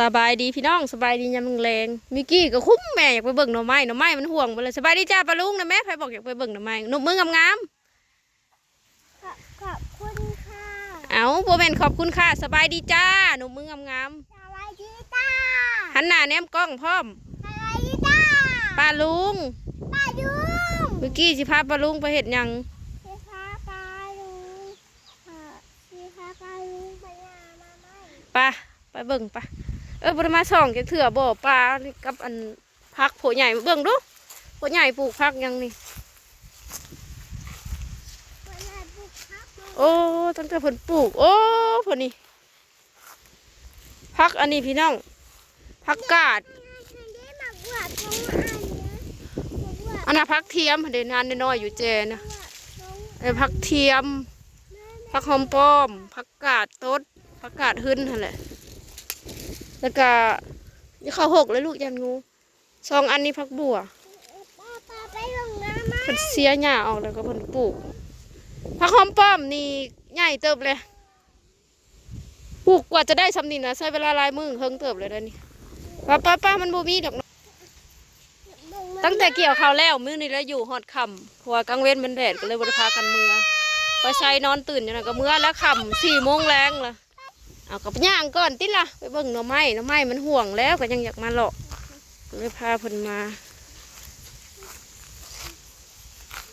สบายดีพี่น้องสบายดียามมึงแรงมิกกี้ก็คุ้มแม่อยากไปเบิ่งหน่อไม้หน่อไม้มันห่วงไปเลยสบายดีจ้าปลาลุงนะแม่ใครบอกอยากไปเบิ่งหน่อไม้หนุ่มมืองามขอบขอบคุณค่ะๆเอาโบแมนขอบคุณค่ะสบายดีจ้าหนุ่มมืองามสวัสดีจ้าๆหันหน้าแนมกล้องพร้อมสวัสดีจ้าปลาลุงป้าลุงมิกกี้สิพาปลาลุงไปเห็ดหยังพี่พาป้าลุงค่ะพี่พาป้าลุงไปงานมาไหมปะไปเบิ่งปะ เออบ่ได้มาสองจะเถื่อบ่ปลานี่กับอันพักโผใหญ่เบิ่งดูโผใหญ่ปลูกพักยังนี่โอ้ตั้งแต่เพิ่นปลูก โอ้เพิ่นนี่พักอันนี้พี่น้องพักกาดอันน่ะพักเทียมเด่นานน้อยอยู่เจนะไอ้พักเทียมพักหอมป้อมพักกาดต้นพักกาดหึ้นนั่นแหละ แล้วก็นี่ข้าวหกเลยลูกยันงูสองอันนี้พักบัวป้าป้าไปลงน้ำไหมเพิ่นเสียหญ้าออกแล้วก็เพิ่นปลูกพักหอมป้อมนี่ใหญ่เติบเลยปลูกกว่าจะได้สำนินนะใช้เวลาหลายมือเฮิงเติบเลยเด้อนี่ป้าป้าป้ามันบ่มีดอกเนาะลงน้ำตั้งแต่เกี่ยวข้าวแล้วมื้อนี้แล้วอยู่ฮอดค่ำเพราะว่ากลางเว้นมันแดดก็เลยบ่ได้พากันเมื่อพอใช้นอนตื่นอยู่นั่นก็เมื่อแล้วค่ำสี่โมงแรงละ เอากับย่างก่อนติล่ะไปเบิ่งหน่อไม้หน่อไม้มันห่วงแล้วก็ยังอยากมาเลาะก็เลยพาเพิ่นมา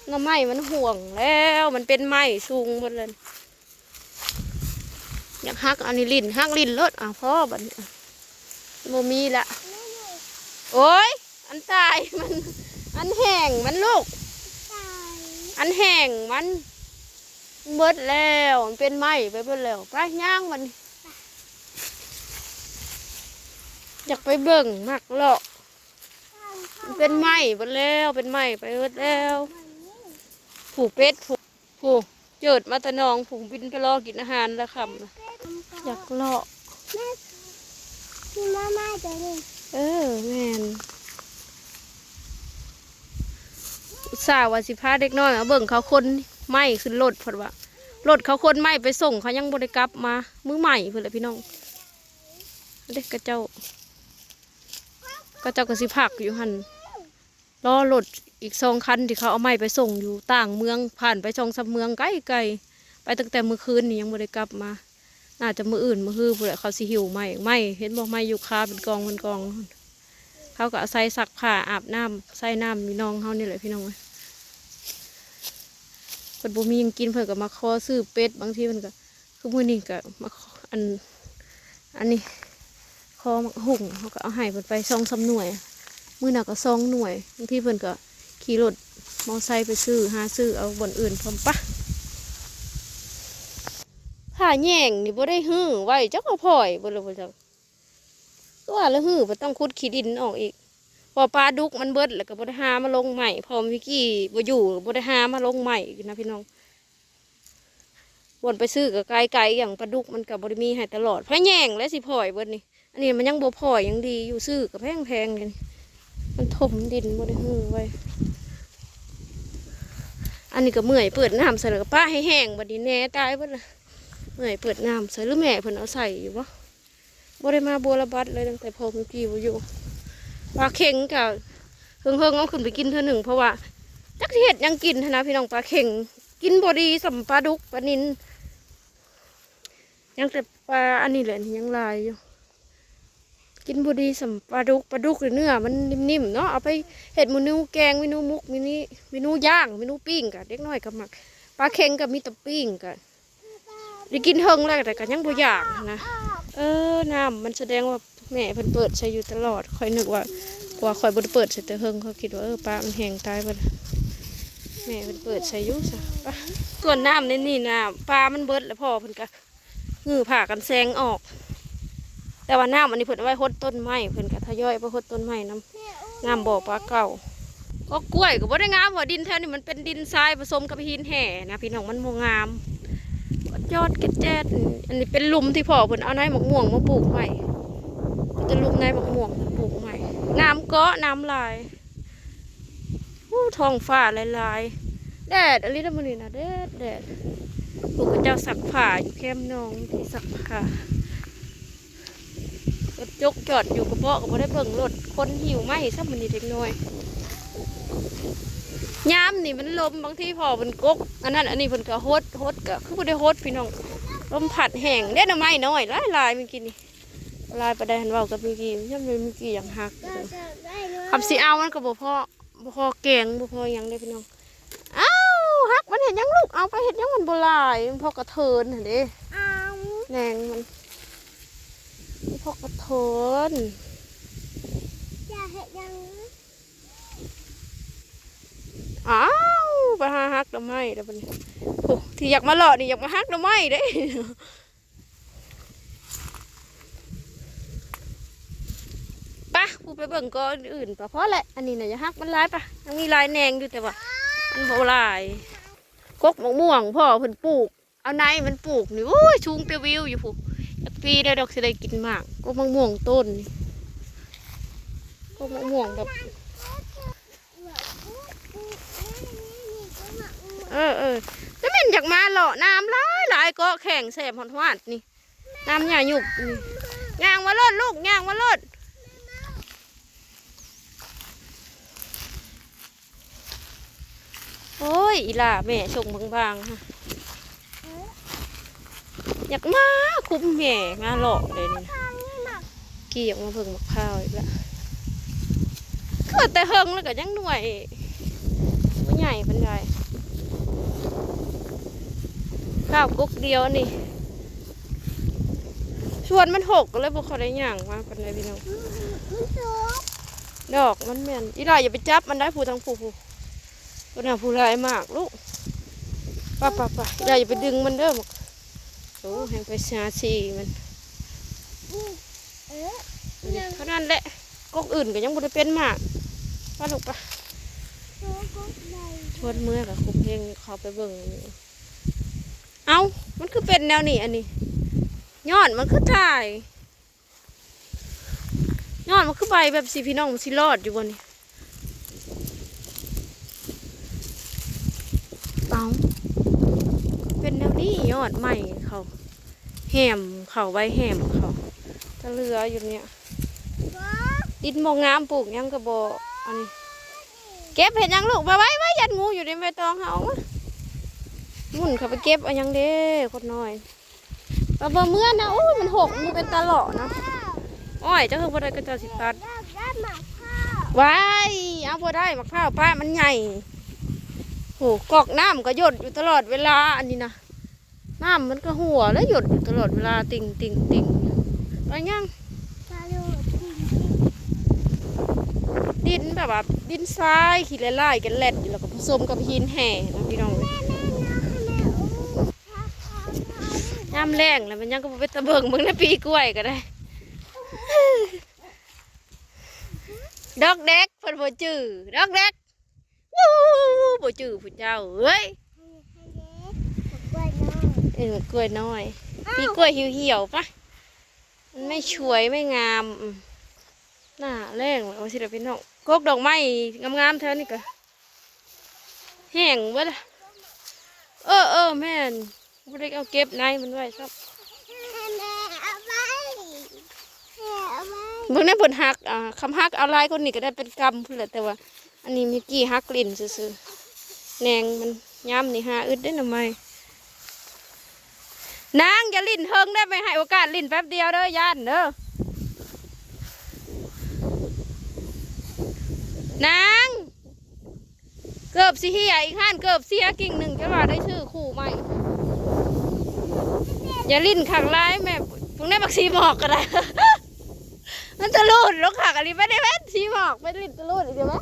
หน่อไม้มันห่วงแล้วมันเป็นไม้สูงหมดเลยอยากฮักอันนี้ลิ้นฮักลิ้นรถอะพ่อบัดนี้โมมีละโอ้ยอันตายมัน อันแห้งมันลูกอันแห้งมันเบิดแล้วมันเป็นไหมไปเบิดแล้วไปย่างมัน อยากไปเบิ่งมักเลาะมันเป็นไหมเบิดแล้วเป็นไหมไปเบิดแล้วผูกเป็ดผูกผูกเจิดมาตะนองผูกบินไปรอกินอาหารแล้วคำน่ะอยากเลาะแม่พี่มาม่าจะนี่เออแม่นสาห์ว่าสิพาเด็กน้อยมาเบิ่งเขาคนไหม้ขึ้นรถพอดว่ารถเขาคนไหมไปส่งเขายังบริกลับมา มือใหม่เพื่อนแหละพี่น้องเด็กกระเจ้า ก็เจ้าก็สิพักอยู่หันรอรถอีกสองคันที่เขาเอาไม้ไปส่งอยู่ต่างเมืองผ่านไปสองสามเมืองไกลไกลๆไปตั้งแต่เมื่อคืนนี่ยังบริกลับมา น่าจะมืออื่นมือฮือพื่อเขาสิหิวไหมไหมเห็นบอกไหมอยู่คาเป็นกองเป็นกอง เขาก็ใส่ซักผ้าอาบน้ำใส่น้ำมีน้องเขานี่แหละพี่น้องเอ้ยเพิ่นบ่มียังกินเพิ่นก็มาขอซื้อเป็ดบางทีเพิ่นก็คือมื้อนี้ก็มาขออันอันนี้ อมหุ่งเขาก็เอาให้เพิ่นไปสองสาหน่วย มื้อน่ะก็สองหน่วยบางทีเพิ่นก็ขี่รถมอไซค์ไปซื้อหาซื้อเอาบนอื่นพร้อมปะผ้าแย่งนี่บ่ได้หื้อไว้จักก็พลอยบ่เลยบ่จักก็ว่าแล้วหื้อมันต้องขุดขี้ดินออกอีกพอปลาดุกมันเบิดแล้วก็บริหามาลงใหม่พอมิกกี้บ่อยู่บริหามาลงใหม่อีกนะพี่น้องวนไปซื้อกับไกลๆอย่างปลาดุกมันกับบริมีให้ตลอดพะแย่งและสิพลอยเบิดนี่ อันนี้มันยังบ่พอยยังดีอยู่ซื้อกับแพงแพงเลยมันถมดินบ่ได้หือไว้ อันนี้ก็เมื่อยเปิดน้ำใส่แล้วก็ป้าให้แห้งบัดนี้แน่ตายเบิดละเมื่อยเปิดน้ำใส่หรือแม่เพิ่นเอาใส่อยู่วะบ่ได้มาบัวระบัดเลยตั้งแต่พอมื่อกี้บ่อยู่ปลาเข็งกับเฮิงเฮิงๆเอาขึ้นไปกินเท่าหนึ่งเพราะว่าจักเห็ดยังกินนะพี่น้องปลาเข็งกินบ่ดีสัมปลาดุกปลานินยังแต่ปลาอันนี้แหละยังลายอยู่ กินบ่ดีสัมปลาดุกปลาดุกหรือเนื้อมันนิ่มๆเนาะเอาไปเห็ดเมนูแกงเมนูมุกเมนูเมนูย่างเมนูปิ้งกะเด็กน้อยก็มักปลาเข็งกับมีตะปิ้งกะได้กินเฮงแล้วแต่ก็ยังบ่อยากนะเออน้ำมันแสดงว่าแม่เพิ่นเปิดใช้อยู่ตลอดคอยนึกว่าว่าคอยบ่เปิดใส่แต่เฮงเขาคิดว่าเออปลามันแห้งตายไปแล้วแม่เพิ่นเปิดใช้อยู่ซะปะส่วนน้ำในนี่น้ำปลามันเบิดแล้วพ่อเพิ่นก็งือผ่ากันแซงออก แต่ว่าน้ำอันนี้เพิ่นเอาไว้หดต้นไม้เพิ่นก็ทยอยไปหดต้นไม้น้ำน้ำบ่อปลาเก่าก็กล้วยก็บ่ได้งามว่าดินแถวนี้มันเป็นดินทรายผสมกับหินแห่นะพี่น้องมันบ่งามยอดกระแจดอันนี้เป็นหลุมที่พ่อเพิ่นเอาในหมกม่วงมาปลูกใหม่จะลุมในหมกม่วงปลูกใหม่น้ำเกาะน้ำลายอู้ท้องฟ้าลายๆแดดอะไรนะมันนี่นะแดดแดดปลูกกับเจ้าสักผ้าอยู่แคมนองที่สักผ้า ก็ยกจอดอยู่กระเปาะก็บ่ได้เบิ่งรถคนหิวไหมซ้ำมันนี่เด็กน้อยยามนี่มันลมบางทีพอมันกก อันนั้น อันนี้เพิ่นก็โฮดโฮดก็คือบ่ได้โฮดพี่น้องลมผัดแห้งเด้หน่อไม้น้อยหลายลายๆเมื่อกี้นี่ลายประเด็นเว้ากับเมื่อกี้ย่ำเลยเมื่อกี้อย่างหักเราจะได้รู้คำสิเอามันก็บ่พอบ่พอแกงบ่พอหยังเลยพี่น้องเอ้าหักมันเห็นยังลูกเอาไปเห็ดหยังมันบ่หลายมันพอกระเทินหั่นเด้เอาแหนงมันมั นพอกระทนอย่าเห็นยังอ้าวไปหาฮักดอกไม้เด้อบันโอ้ที่อยากมาหล่อนี่อยากมาฮักดอกไม้เด้ปะกูไปเบิ่งก็อื่นปะเพราะแหละอันนี้น่ะจะฮักมันลายปะยังมีลายแหนงอยู่แต่ว่ามันบ่หลายกกมะม่วงพ่อเพิ่นปลูก เอาในมันปลูกนี่โอ้ยชูงเตวิวอยู่ผู้อยาก ปีได้ดอกสิได้กินมากกกมะม่วงต้นกกมะม่วงแบบ เออเออแล้วมันอยากมาหล่อน้ำหลายหลายก็แข่งแสบหอนหวานนี่ น้ำหยาหยุบนี่ย่างมาลดลูกย่างมาลดโอ้ยอีล่าแม่ชงบางๆฮะ อยากมาคุ้มแม่มาหล่อเลยนี่นะกี่อยากมาเพิ่งมะพร้าวอีกแล้วก็แต่เฮิงแล้วก็ยังหน่วยไม่ใหญ่เป็นไรข้าวกุ๊กเดียวนี่ชวนมันหกก็เลยบอกเขาได้ย่างมาเป็นไรพี่น้องดอกมันแม่นอีหลายอย่าไปจับมันได้ผู้ทั้งผู้ผู้ตัวน่ะผู้ร้ายมากลูกป่ะป่ะป่ะอีหลายอย่าไปดึงมันเด้อหมกโอ้แหงไปชาชีมันเท่านั้นแหละกกอื่นก็ยังบ่ได้เป็นมากป่ะลูกป่ะชวนเมื่อกับคุมเพลงเขาไปเบิ่งอยู่เอามันคือเป็นแนวนี้อันนี้ย้อนมันคือถ่ายย้อนมันคือใบแบบสีพี่น้องมันสิรอดอยู่บนนี้เอา เป็นแนวนี้ยอดใหม่เขาแหมเขาใบแหมเขาตะเรืออยู่เนี่ยดินโมงามปลูกหยังกระบอกอันนี้เก็บเห็นยังลูกมาไว้ไว้ยัดงูอยู่ในใบตองเขาเอามาหมุนเขาไปเก็บเอายังเด้คนน้อยปลาเบอร์เมื่อนะโอ้ยมันหกมันเป็นตาหล่อนะอ้อยเจ้าคือบ่ได้ก็เจะสิตัดได้หมากข้าวว้ายเอาบ่ได้มะพร้าวป้ามันใหญ่ โหกอกน้ำก็หยดอยู่ตลอดเวลาอันนี้นะน้ำมันก็หัวแล้วหยดอยู่ตลอดเวลาติ่งติ่งติ่งไปยังติดินแบบว่าดินทรายขี้ละลายกันแหลดอยู่แล้วก็ผสมกับหินแห่นะพี่น้องน้ำแรงแล้วมันยังก็ไปตะเบิงมึงนะปีกล้วยก็ได้ดอกเด็กเพิ่นบ่จื้อดอกเด็ก บ่จื้อผู้เจ้าเอ้ยให้ให้เด็กกล้วยน้อยเออกล้วยน้อยปีกล้วยเหี่ยวๆปะมันไม่ช่วยไม่งามอืมหน้าแรงเลยเอาสิเดี๋ยวพี่น้องกกดอกไม้งามๆแท้นี่ก็แห้งเบิดละเออเออแม่นบ่ได้เอาเก็บในมันไว้ครับให้แม่เอาไว้แม่เอาไว้เบิ่งในเพิ่นฮักอ่าคำฮักเอาลายคนนี้ก็ได้เป็นกรรมพุ่นแหละแต่ว่า อันนี้มีกี่ฮักลิ้นซื่อๆแนงมันย้ำนี่หาอึดได้หน่อไมนางอย่าลิ้นเฮิงได้ไหมให้โอกาสลิ้นแป๊บเดียวเด้อย่านเด้อนางเกือบสิเฮียอีกห้านเกือบเสียกิ่งหนึ่งจะว่าได้ชื่อคู่ใหม่อย่าลิ้นขังร้ายแม่พวกนี้บักซีหมอกก็ได้มันจะรูดลูกขากอันนี้ไม่ได้แม่นชีหมอกไม่ลิ้นจะรูดอีกเดี๋ยวไหม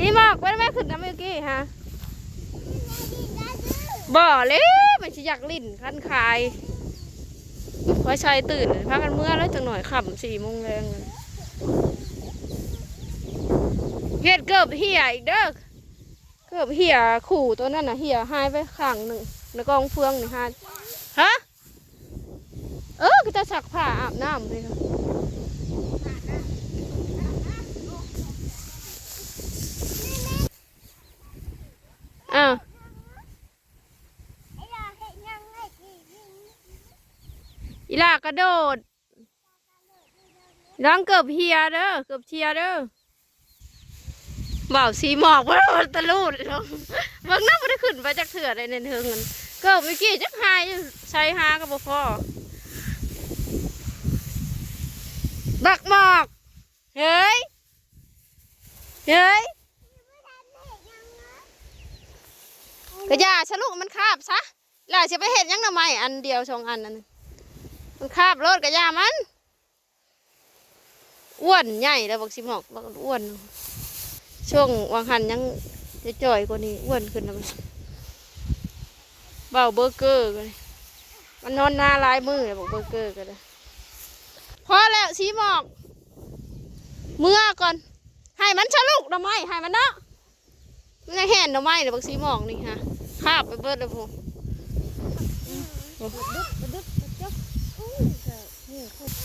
ชีหมอกไม่ได้แม่ขึ้นน้ำมือกี้ฮะบ่เลยมันชิอยากลิ้นคันคายพอชายตื่นพากันเมื่อแล้วจังหน่อยขับสี่โมงแรงเฮ็ดเกือบเหี่ยอีกเด้อเกือบเหี่ยขู่ตัวนั้นน่ะเหี่ยหายไปข้างหนึ่งในกองเฟืองนี่หายฮะเออก็จะสักผ้าอาบน้ำเลยค่ะ อ้าวไอ้ยาเห็นยังไงดีอีลากระโดดร้องเกือบเฮียเด้อเกือบเทียเด้อบ่าวสีหมอกว่าตะลุดลงเบิ่งน้ำบ่ได้ขึ้นไปจากเถื่อเลยในเทิงกันเกือบเมื่อกี้จักหายใช้หากับบ่พอบักหมอก เฮ้ย เฮ้ย กระยาฉลุมันคาบซะแล้วจะไปเห็นยังทำไมอันเดียวสองอันนั่นมันคาบรถกระยามัน อ้วนใหญ่แล้วบอกสิหมอกบอกอ้วน ช่วงวางหันยังจะจ่อยกว่านี้อ้วนขึ้นแล้วมันเบาเบอร์เกอร์กันมันนอนหน้าลายมือเลยบอกเบอร์เกอร์กันเลยพอแล้วสีหมอก เมื่อก่อน ให้มันฉลุกดอกไมให้มันเนาะ มันยังเห็นดอกไม้เลยบอกสีหมอกนี่ฮะคาบไปเบิดเลยพวก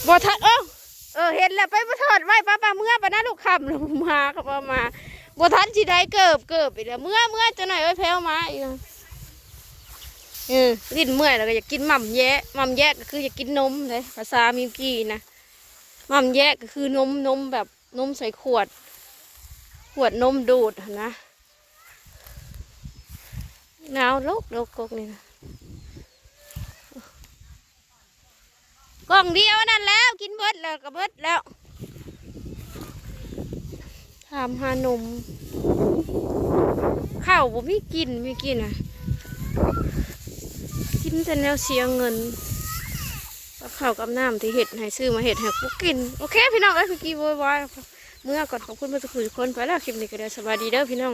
บ่ทัดเอ้าเออเห็นแล้วไปบ่ทอดไว้ป้าป้าเมื่อปะนะลูกคำลงมาครับป้ามาบ่ทันสิได้เกิบเกิบอีกแล้วเมื่อเมื่อจะหน่อยไว้แพ้วมาอีกเออกินเมื่อยแล้วก็อยากกินหม่ำแยะหม่ำแยะก็คืออยากกินนมเลยภาษามีกี้นะหม่ำแยะก็คือนมนมแบบนมใส่ขวด ขวดนมดูดนะ หนาวลกโลกกกนี่นะกล่องเดียวนั่นแล้ว กินเบิดแล้วก็เบิดแล้วถามหานมข้าวบ่มีกินไมีกินอะ กินแต่แนวเสียเงินกับข้าวกับน้ำที่เห็ดให้ซื้อมาเห็ดให้กูกิน โอเค พี่น้องเอ้ยพี่กี้โวยวายเมื่อก่อนขอบคุณมาทุกคนไปแล้วคลิปนี้ก็ได้สวัสดีเด้อพี่น้อง